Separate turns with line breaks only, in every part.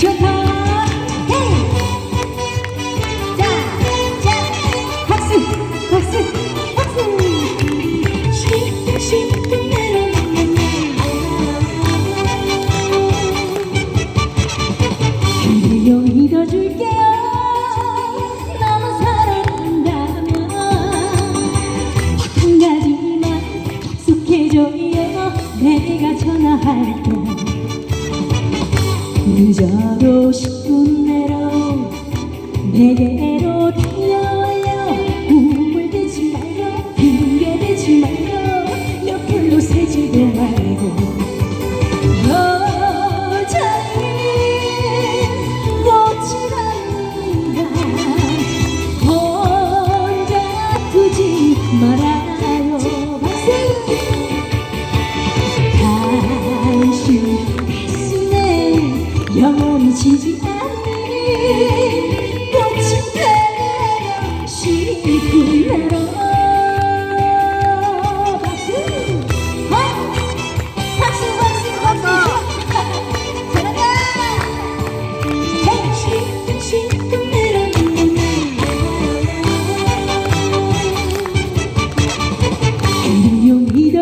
좋다. 헤이. 자 자 박수 박수 박수. 싱뚱 싱뚱 그대여 믿어줄게요. 너무 사랑한다면 한 가지만 약속해줘요. 전화할게 내게로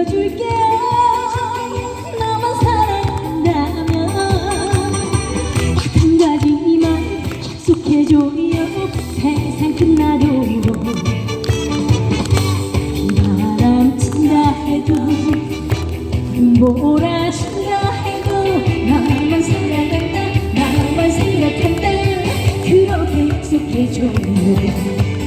믿어줄게요 너만 사랑한다면 한 가지만 약속해줘요 세상 끝나도 비바람 친다 해도 눈보라 친다 해도 나만 사랑한다 나만 생각한다. 그렇게 약속해줘요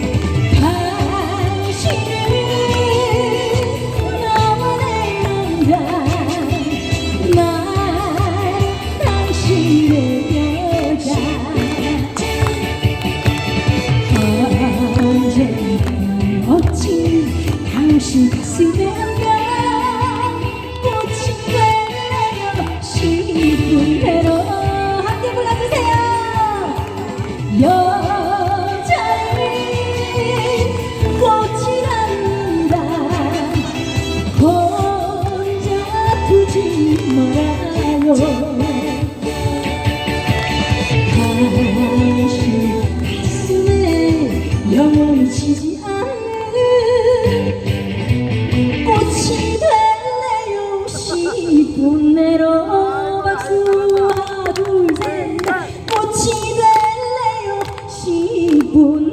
하지 말아요. 다시 숨에 영원히 치지 않는 꽃이 될래요. 10분 내로 박수 하나 둘셋. 꽃이 될래요. 10분